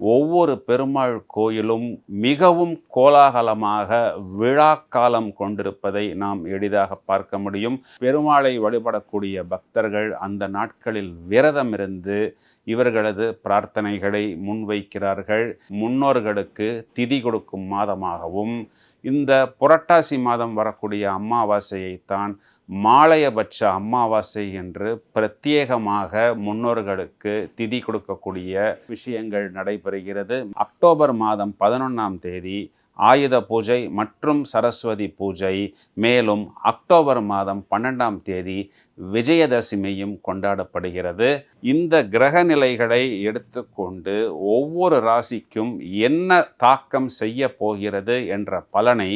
ஒவ்வொரு பெருமாள் கோயிலும் மிகவும் கோலாகலமாக விழாக்காலம் கொண்டிருப்பதை நாம் எளிதாக பார்க்க முடியும். பெருமாளை வழிபடக்கூடிய பக்தர்கள் அந்த நாட்களில் விரதம் இருந்து இவர்களது பிரார்த்தனைகளை முன்வைக்கிறார்கள். முன்னோர்களுக்கு திதி கொடுக்கும் மாதமாகவும் இந்த புரட்டாசி மாதம் வரக்கூடிய அமாவாசையைத்தான் மாலையபட்ச அமாவாசை என்று பிரத்யேகமாக முன்னோர்களுக்கு திதி கொடுக்கக்கூடிய விஷயங்கள் நடைபெறுகிறது. அக்டோபர் மாதம் பதினொன்றாம் தேதி ஆயுத பூஜை மற்றும் சரஸ்வதி பூஜை. மேலும் அக்டோபர் மாதம் பன்னெண்டாம் தேதி விஜயதசமியும் கொண்டாடப்படுகிறது. இந்த கிரக நிலைகளை எடுத்துக்கொண்டு ஒவ்வொரு ராசிக்கும் என்ன தாக்கம் செய்ய போகிறது என்ற பலனை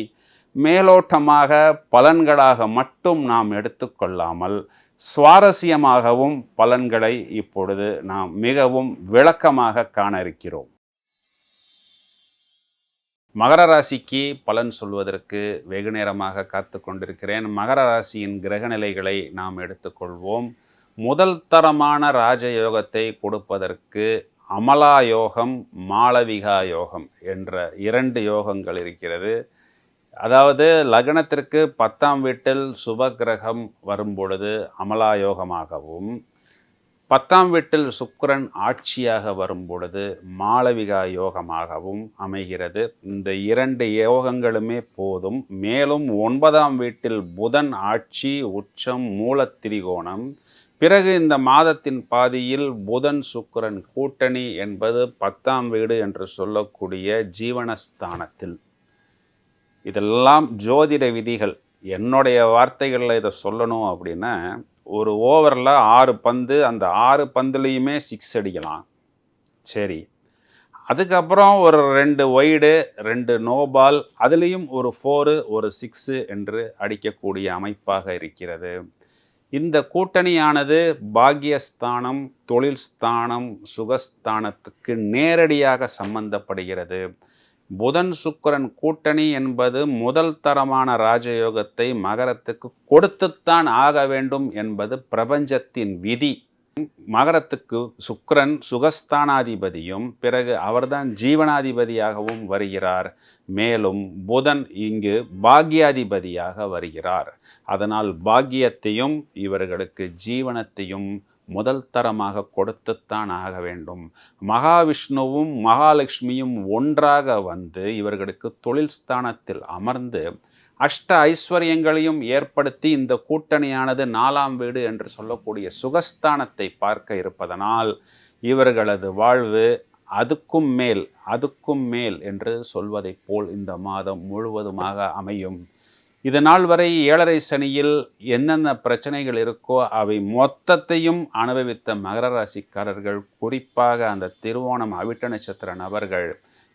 மேலோட்டமாக பலன்களாக மட்டும் நாம் எடுத்துக்கொள்ளாமல் சுவாரஸ்யமாகவும் பலன்களை இப்பொழுது நாம் மிகவும் விளக்கமாக காண இருக்கிறோம். மகர ராசிக்கு பலன் சொல்வதற்கு வெகு நேரமாக காத்து கொண்டிருக்கிறேன். மகர ராசியின் கிரகநிலைகளை நாம் எடுத்துக்கொள்வோம். முதல் தரமான ராஜயோகத்தை கொடுப்பதற்கு அமலா யோகம் மாளவிகா யோகம் என்ற இரண்டு யோகங்கள் இருக்கிறது. அதாவது லக்னத்திற்கு பத்தாம் வீட்டில் சுப கிரகம் வரும்பொழுது அமலா யோகமாகவும் பத்தாம் வீட்டில் சுக்கரன் ஆட்சியாக வரும்பொழுது மாளவிகா யோகமாகவும் அமைகிறது. இந்த இரண்டு யோகங்களுமே போதும். மேலும் ஒன்பதாம் வீட்டில் புதன் ஆட்சி உச்சம் மூலத்திரிகோணம். பிறகு இந்த மாதத்தின் பாதியில் புதன் சுக்கரன் கூட்டணி என்பது பத்தாம் வீடு என்று சொல்லக்கூடிய ஜீவனஸ்தானத்தில். இதெல்லாம் ஜோதிட விதிகள். என்னுடைய வார்த்தைகளில் இதை சொல்லணும் அப்படின்னா ஒரு ஓவரில் ஆறு பந்து அந்த ஆறு பந்துலேயுமே சிக்ஸ் அடிக்கலாம். சரி. அதுக்கப்புறம் ஒரு ரெண்டு ஒய்டு ரெண்டு நோபால் அதுலேயும் ஒரு ஃபோரு ஒரு சிக்ஸு என்று அடிக்கக்கூடிய அமைப்பாக இருக்கிறது. இந்த கூட்டணியானது பாக்யஸ்தானம் தொழில் ஸ்தானம் சுகஸ்தானத்துக்கு நேரடியாக சம்பந்தப்படுகிறது. புதன் சுக்கரன் கூட்டணி என்பது முதல் தரமான ராஜயோகத்தை மகரத்துக்கு கொடுத்துத்தான் ஆக வேண்டும் என்பது பிரபஞ்சத்தின் விதி. மகரத்துக்கு சுக்கரன் சுகஸ்தானாதிபதியும் பிறகு அவர்தான் ஜீவனாதிபதியாகவும் வருகிறார். மேலும் புதன் இங்கு பாக்யாதிபதியாக வருகிறார். அதனால் பாக்கியத்தையும் இவர்களுக்கு ஜீவனத்தையும் முதல் தரமாக கொடுத்துத்தான் ஆக வேண்டும். மகாவிஷ்ணுவும் மகாலட்சுமியும் ஒன்றாக வந்து இவர்களுக்கு தொழில் ஸ்தானத்தில் அமர்ந்து அஷ்ட ஐஸ்வர்யங்களையும் ஏற்படுத்தி இந்த கூட்டணியானது நாலாம் வீடு என்று சொல்லக்கூடிய சுகஸ்தானத்தை பார்க்க இருப்பதனால் இவர்களது வாழ்வு அதுக்கும் மேல் அதுக்கும் மேல் என்று சொல்வதைப் போல் இந்த மாதம் முழுவதுமாக அமையும். இது நாள் வரை ஏழரை சனியில் என்னென்ன பிரச்சனைகள் இருக்கோ அவை மொத்தத்தையும் அனுபவித்த மகர ராசிக்காரர்கள் குறிப்பாக அந்த திருவோணம் அவிட்ட நட்சத்திர நபர்கள்.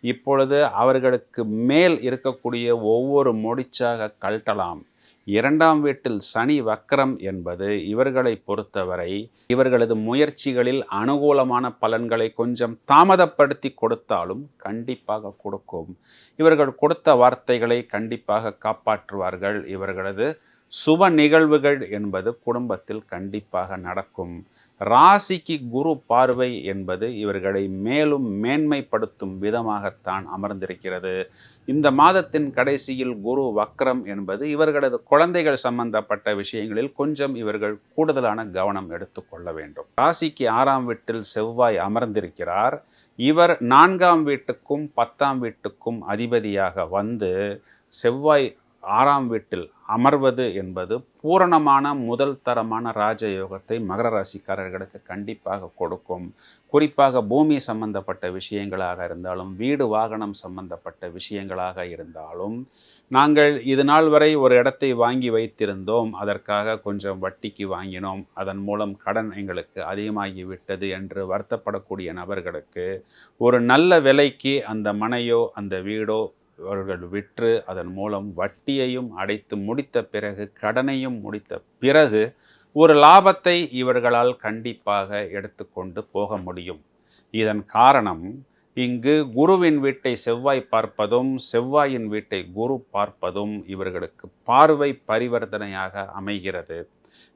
இப்பொழுது அவர்களுக்கு மேல் இருக்கக்கூடிய ஒவ்வொரு முடிச்சாக கழட்டலாம். இரண்டாம் வீட்டில் சனி வக்கரம் என்பது இவர்களை பொறுத்தவரை இவர்களது முயற்சிகளில் அனுகூலமான பலன்களை கொஞ்சம் தாமதப்படுத்தி கொடுத்தாலும் கண்டிப்பாக கொடுக்கும். இவர்கள் கொடுத்த வார்த்தைகளை கண்டிப்பாக காப்பாற்றுவார்கள். இவர்களது சுப நிகழ்வுகள் என்பது குடும்பத்தில் கண்டிப்பாக நடக்கும். ராசிக்கு குரு பார்வை என்பது இவர்களை மேலும் மேன்மைப்படுத்தும் விதமாகத்தான் அமர்ந்திருக்கிறது. இந்த மாதத்தின் கடைசியில் குரு வக்ரம் என்பது இவர்களது குழந்தைகள் சம்பந்தப்பட்ட விஷயங்களில் கொஞ்சம் இவர்கள் கூடுதலான கவனம் எடுத்துக்கொள்ள வேண்டும். ராசிக்கு ஆறாம் வீட்டில் செவ்வாய் அமர்ந்திருக்கிறார். இவர் நான்காம் வீட்டுக்கும் பத்தாம் வீட்டுக்கும் அதிபதியாக வந்து செவ்வாய் ஆறாம் வீட்டில் அமர்வது என்பது பூரணமான முதல் தரமான ராஜயோகத்தை மகர ராசிக்காரர்களுக்கு கண்டிப்பாக கொடுக்கும். குறிப்பாக பூமி சம்பந்தப்பட்ட விஷயங்களாக இருந்தாலும் வீடு வாகனம் சம்பந்தப்பட்ட விஷயங்களாக இருந்தாலும் நாங்கள் இது நாள் வரை ஒரு இடத்தை வாங்கி வைத்திருந்தோம். அதற்காக கொஞ்சம் வட்டிக்கு வாங்கினோம். அதன் மூலம் கடன் எங்களுக்கு அதிகமாகி விட்டது என்று வருத்தப்படக்கூடிய நபர்களுக்கு ஒரு நல்ல விலைக்கு அந்த மனையோ அந்த வீடோ அவர்கள் விற்று அதன் மூலம் வட்டியையும் அடைத்து முடித்த பிறகு கடனையும் முடித்த பிறகு ஒரு லாபத்தை இவர்களால் கண்டிப்பாக எடுத்துக்கொண்டு போக முடியும். இதன் காரணம் இங்கு குருவின் வீட்டை செவ்வாய் பார்ப்பதும் செவ்வாயின் வீட்டை குரு பார்ப்பதும் இவர்களுக்கு பார்வை பரிவர்த்தனையாக அமைகிறது.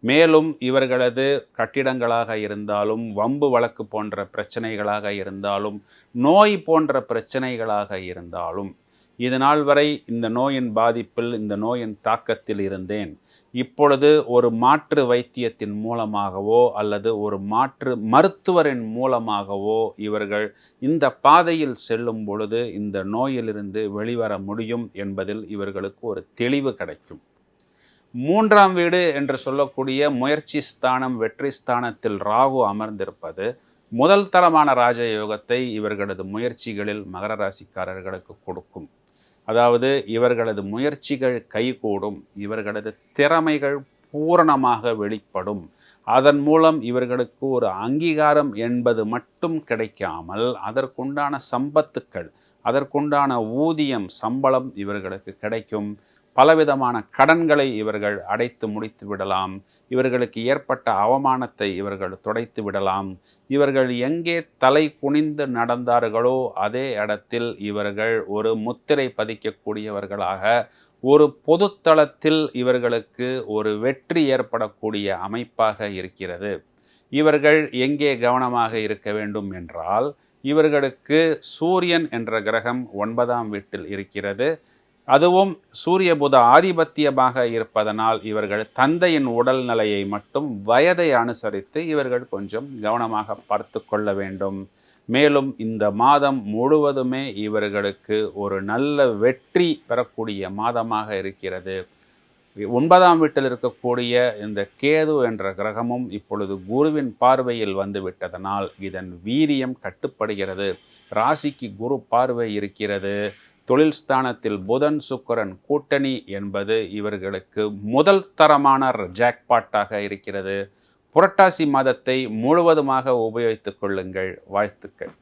மேலும் இவர்களது கட்டிடங்களாக இருந்தாலும் வம்பு வழக்கு போன்ற பிரச்சனைகளாக இருந்தாலும் நோய் போன்ற பிரச்சனைகளாக இருந்தாலும் இது நாள் வரை இந்த நோயின் பாதிப்பில் இந்த நோயின் தாக்கத்தில் இருந்தேன். இப்பொழுது ஒரு மாற்று வைத்தியத்தின் மூலமாகவோ அல்லது ஒரு மாற்று மருத்துவரின் மூலமாகவோ இவர்கள் இந்த பாதையில் செல்லும் பொழுது இந்த நோயிலிருந்து வெளிவர முடியும் என்பதில் இவர்களுக்கு ஒரு தெளிவு கிடைக்கும். மூன்றாம் வீடு என்று சொல்லக்கூடிய முயற்சி ஸ்தானம் வெற்றி ஸ்தானத்தில் ராகு அமர்ந்திருப்பது முதல் தரமான ராஜயோகத்தை இவர்களது முயற்சிகளில் மகர ராசிக்காரர்களுக்கு கொடுக்கும். அதாவது இவர்களது முயற்சிகள் கைகூடும் இவர்களது திறமைகள் பூரணமாக வெளிப்படும். அதன் மூலம் இவர்களுக்கு ஒரு அங்கீகாரம் என்பது மட்டும் கிடைக்காமல் அதற்குண்டான சம்பத்துக்கள் அதற்குண்டான ஊதியம் சம்பளம் இவர்களுக்கு கிடைக்கும். பலவிதமான கடன்களை இவர்கள் அடைத்து முடித்து விடலாம். இவர்களுக்கு ஏற்பட்ட அவமானத்தை இவர்கள் துடைத்து விடலாம். இவர்கள் எங்கே தலை குனிந்து நடந்தார்களோ அதே இடத்தில் இவர்கள் ஒரு முத்திரை பதிக்கக்கூடியவர்களாக ஒரு பொதுத்தளத்தில் இவர்களுக்கு ஒரு வெற்றி ஏற்படக்கூடிய அமைப்பாக இருக்கிறது. இவர்கள் எங்கே கவனமாக இருக்க வேண்டும் என்றால் இவர்களுக்கு சூரியன் என்ற கிரகம் ஒன்பதாம் வீட்டில் இருக்கிறது. அதுவும் சூரிய புத ஆதிபத்தியமாக இருப்பதனால் இவர்கள் தந்தையின் உடல் நிலையை மட்டும் வயதை அனுசரித்து இவர்கள் கொஞ்சம் கவனமாக பார்த்து கொள்ள வேண்டும். மேலும் இந்த மாதம் முழுவதுமே இவர்களுக்கு ஒரு நல்ல வெற்றி பெறக்கூடிய மாதமாக இருக்கிறது. ஒன்பதாம் வீட்டில் இருக்கக்கூடிய இந்த கேது என்ற கிரகமும் இப்பொழுது குருவின் பார்வையில் வந்து விட்டதனால் இதன் வீரியம் கட்டுப்படுகிறது. ராசிக்கு குரு பார்வை இருக்கிறது. தொழில் ஸ்தானத்தில் புதன் சுக்கரன் கூட்டணி என்பது இவர்களுக்கு முதல் தரமான ஜாக்பாட்டாக இருக்கிறது. புரட்டாசி மாதத்தை முழுவதுமாக உபயோகித்துக் கொள்ளுங்கள். வாழ்த்துக்கள்.